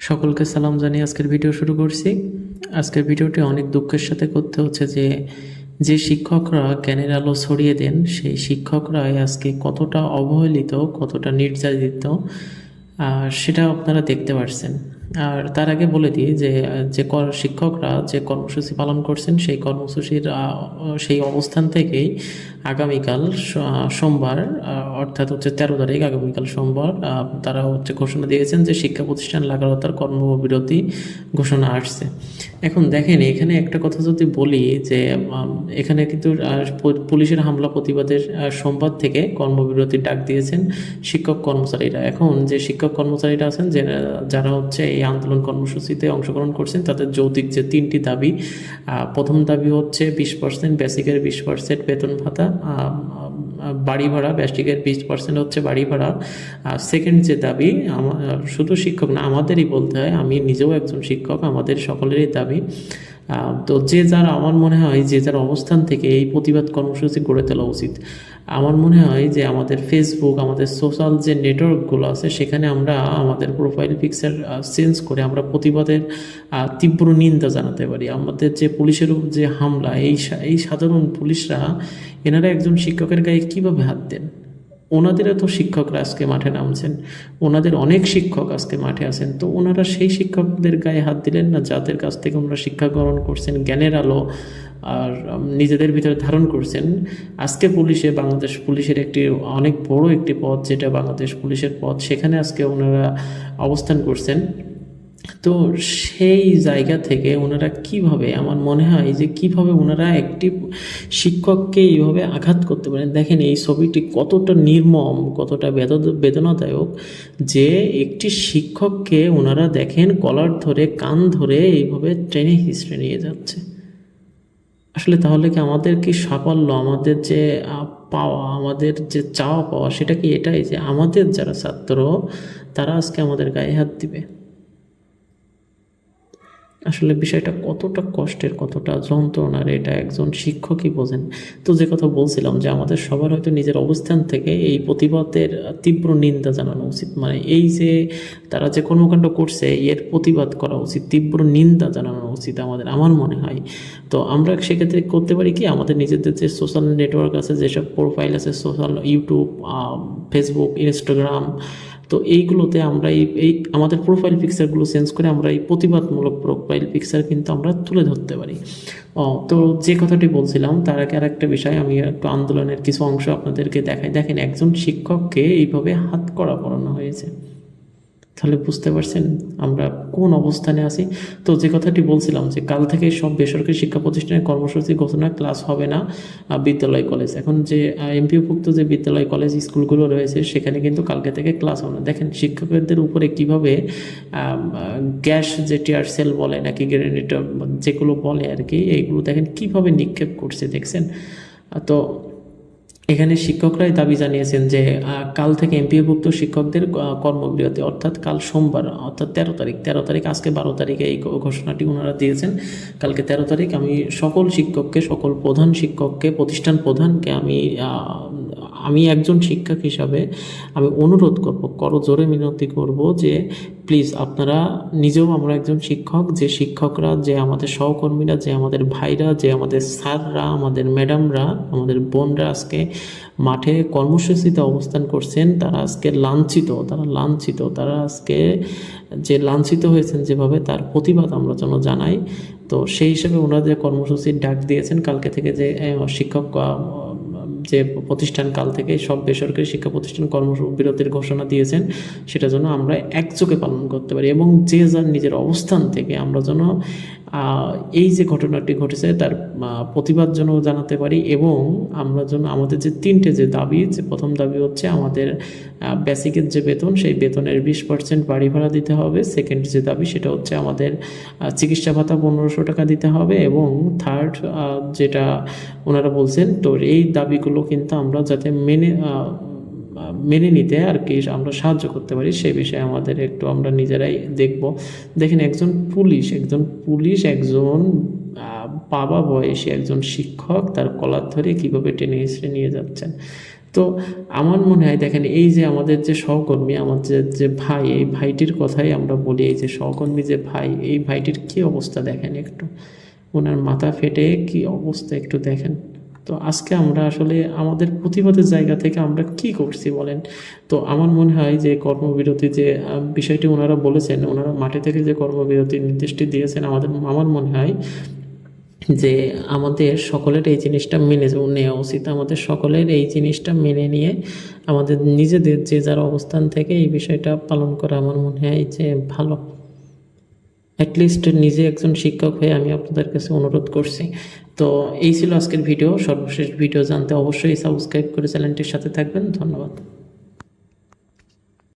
সকলকে সালাম জানিয়ে আজকের ভিডিও শুরু করছি। আজকের ভিডিওটি অনেক দুঃখের সাথে করতে হচ্ছে যে যে শিক্ষকরা জ্ঞানের আলো ছড়িয়ে দেন, সেই শিক্ষকরাই আজকে কতটা অবহেলিত, কতটা নির্যাতিত, আর সেটা আপনারা দেখতে পারছেন। আর তার আগে বলে দিই যে যে কর- শিক্ষকরা যে কর্মসূচি পালন করছেন, সেই কর্মসূচির সেই অবস্থান থেকেই আগামীকাল সোমবার অর্থাৎ হচ্ছে তেরো তারিখ, আগামীকাল সোমবার তারা হচ্ছে ঘোষণা দিয়েছেন যে শিক্ষা প্রতিষ্ঠান লাগাতার কর্মবিরতি ঘোষণা আসছে। এখন দেখেন, এখানে একটা কথা যদি বলি যে এখানে কিন্তু পুলিশের হামলা প্রতিবাদের সোমবার থেকে কর্মবিরতির ডাক দিয়েছেন শিক্ষক কর্মচারীরা। এখন যে শিক্ষক কর্মচারীরা আছেন যারা হচ্ছে এই আন্দোলন কর্মসূচিতে অংশগ্রহণ করছেন, তাদের যৌতিক যে তিনটি দাবি প্রথম দাবি হচ্ছে বিশ পার্সেন্ট বেসিকের বিশ পার্সেন্ট বেতন ভাতা বাড়ি ভাড়া, ব্যাস্টিকের বিশ পার্সেন্ট হচ্ছে বাড়ি ভাড়া। আর সেকেন্ড যে দাবি শুধু শিক্ষক না, আমাদেরই বলতে হয়, আমি নিজেও একজন শিক্ষক, আমাদের সকলেরই দাবি। তো যে যার, আমার মনে হয় যে যার অবস্থান থেকে এই প্রতিবাদ কর্মসূচি গড়ে তোলা উচিত। আমার মনে হয় যে আমাদের ফেসবুক আমাদের সোশ্যাল যে নেটওয়ার্কগুলো আছে, সেখানে আমরা আমাদের প্রোফাইল পিকচার চেঞ্জ করে আমরা প্রতিবাদের তীব্র নিন্দা জানাতে পারি। আমাদের যে পুলিশের যে হামলা, এই এই সাধারণ পুলিশরা, এনারা একজন শিক্ষকের গায়ে কীভাবে হাত দেন? ওনাদেরও তো শিক্ষকরা আজকে মাঠে নামছেন, ওনাদের অনেক শিক্ষক আজকে মাঠে আছেন, তো ওনারা সেই শিক্ষকদের গায়ে হাত দিলেন না? যাদের কাছ থেকে ওনারা শিক্ষা গ্রহণ করছেন, জ্ঞানের আলো আর নিজেদের ভিতরে ধারণ করছেন, আজকে পুলিশে, বাংলাদেশ পুলিশের একটি, অনেক বড় একটি পদ যেটা বাংলাদেশ পুলিশের পদ সেখানে আজকে ওনারা অবস্থান করছেন। তো সেই জায়গা থেকে ওনারা কীভাবে, আমার মনে হয় যে কীভাবে ওনারা একটি শিক্ষককে এইভাবে আঘাত করতে পারেন। দেখেন এই ছবিটি কতটা নির্মম, কতটা বেদ- বেদনাদায়ক যে একটি শিক্ষককে ওনারা দেখেন কলার ধরে, কান ধরে এইভাবে ট্রেনে হিস্ট্রে নিয়ে যাচ্ছে। আসলে তাহলে কি আমাদের কি সাফল্য, আমাদের যে পাওয়া, আমাদের যে চাওয়া পাওয়া, সেটা কি এটাই যে আমাদের যারা ছাত্র, তারা আজকে আমাদের গায়ে হাত দিবে? আসলে বিষয়টা কতটা কষ্টের, কতটা যন্ত্রণার এটা একজন শিক্ষকই বোঝেন। তো যে কথা বলছিলাম যে আমাদের সবার হয়তো নিজের অবস্থান থেকে এই প্রতিবাদের তীব্র নিন্দা জানানো উচিত। মানে এই যে তারা যে কর্মকাণ্ড করছে, এর প্রতিবাদ করা উচিত, তীব্র নিন্দা জানানো উচিত আমাদের, আমার মনে হয়। তো আমরা সেক্ষেত্রে করতে পারি কি, আমাদের নিজেদের যে সোশ্যাল নেটওয়ার্ক আছে, যেসব প্রোফাইল আছে সোশ্যাল ইউটিউব ফেসবুক ইনস্টাগ্রাম তো এইগুলোতে আমরা এই এই আমাদের প্রোফাইল পিকচারগুলো চেঞ্জ করে আমরা এই প্রতিবাদমূলক প্রোফাইল পিকচার কিন্তু আমরা তুলে ধরতে পারি। তো যে কথাটি বলছিলাম, তার আগে আরেকটা বিষয় আমি একটু আন্দোলনের কিছু অংশ আপনাদেরকে দেখাই। দেখেন, একজন শিক্ষককে এইভাবে হাত করা পড়ানো হয়েছে। তাহলে বুঝতে পারছেন আমরা কোন অবস্থানে আছি। তো যে কথাটি বলছিলাম যে কাল থেকে সব বেসরকারি শিক্ষা প্রতিষ্ঠানের কর্মসূচি ঘোষণা, ক্লাস হবে না বিদ্যালয় কলেজ। এখন যে এমপিওভুক্ত যে বিদ্যালয়, কলেজ, স্কুলগুলো রয়েছে, সেখানে কিন্তু কালকে থেকে ক্লাস হবে না। দেখেন, শিক্ষকদের উপরে কীভাবে গ্যাস যে টিয়ার সেল বলে নাকি গ্রেনেটর যেগুলো বলে আর কি এইগুলো দেখেন কীভাবে নিক্ষেপ করছে, দেখছেন? তো এখানে শিক্ষকরাই দাবি জানিয়েছেন যে কাল থেকে এমপিওভুক্ত শিক্ষকদের কর্মবিরতি অর্থাৎ কাল সোমবার, অর্থাৎ তেরো তারিখ তেরো তারিখ, আজকে বারো তারিখে এই ঘোষণাটি ওনারা দিয়েছেন। কালকে তেরো তারিখ আমি সকল শিক্ষককে, সকল প্রধান শিক্ষককে, প্রতিষ্ঠান প্রধানকে আমি আমি একজন শিক্ষক হিসাবে আমি অনুরোধ করব, করো, জোরে মিনতি করব যে প্লিজ আপনারা নিজেও আমরা একজন শিক্ষক, যে শিক্ষকরা, যে আমাদের সহকর্মীরা, যে আমাদের ভাইরা, যে আমাদের স্যাররা, আমাদের ম্যাডামরা, আমাদের বোনরা আজকে মাঠে কর্মসূচিতে অবস্থান করছেন, তারা আজকে লাঞ্ছিত, তারা লাঞ্ছিত, তারা আজকে যে লাঞ্ছিত হয়েছেন যেভাবে তার প্রতিবাদ আমরা যেন জানাই। তো সেই হিসেবে ওনারা যে কর্মসূচির ডাক দিয়েছেন, কালকে থেকে যে শিক্ষক যে প্রতিষ্ঠান কাল থেকে সব বেসরকারি শিক্ষা প্রতিষ্ঠান কর্মবিরতির ঘোষণা দিয়েছেন, সেটা যেন আমরা একযোগে পালন করতে পারি এবং যে যার নিজের অবস্থান থেকে আমরা যেন এই যে ঘটনাটি ঘটেছে, তার প্রতিবাদ যেন জানাতে পারি এবং আমরা যেন, আমাদের যে তিনটে যে দাবি, যে প্রথম দাবি হচ্ছে আমাদের বেসিকের যে বেতন, সেই বেতনের বিশ পার্সেন্ট বাড়ি ভাড়া দিতে হবে। সেকেন্ড যে দাবি, সেটা হচ্ছে আমাদের চিকিৎসা ভাতা পনেরোশো টাকা দিতে হবে এবং থার্ড যেটা ওনারা বলছেন, তো এই দাবিগুলো কিন্তু আমরা যাতে মেনে মেনে নিতে আর কি আমরা সাহায্য করতে পারি সে বিষয়ে আমাদের একটু আমরা নিজেরাই দেখব। দেখেন একজন পুলিশ একজন পুলিশ, একজন বাবা বয়সী একজন শিক্ষক তার কলার ধরে কীভাবে টেনে হিসড়ে নিয়ে যাচ্ছেন। তো আমার মনে হয় দেখেন এই যে আমাদের যে সহকর্মী আমাদের যে ভাই, এই ভাইটির কথাই আমরা বলি, এই যে সহকর্মী যে ভাই, এই ভাইটির কি অবস্থা দেখেন একটু? ওনার মাথা ফেটে কি অবস্থা একটু দেখেন। তো আজকে আমরা আসলে আমাদের প্রতিবাদের জায়গা থেকে আমরা কি করছি বলেন? তো আমার মনে হয় যে কর্মবিরতি যে বিষয়টি ওনারা বলেছেন, ওনারা মাঠে থেকে যে কর্মবিরতি নির্দেশটি দিয়েছেন, আমাদের, আমার মনে হয় যে আমাদের সকলের এই জিনিসটা মেনে নেওয়া উচিত। আমাদের সকলের এই জিনিসটা মেনে নিয়ে আমাদের নিজেদের যে যার অবস্থান থেকে এই বিষয়টা পালন করা আমার মনে হয় যে ভালো। অ্যাটলিস্ট নিজে একজন শিক্ষক হয়ে আমি আপনাদের কাছে অনুরোধ করছি। তো এই ছিল আজকের ভিডিও। সর্বশেষ ভিডিও জানতে অবশ্যই সাবস্ক্রাইব করে চ্যানেলটির সাথে থাকবেন। ধন্যবাদ।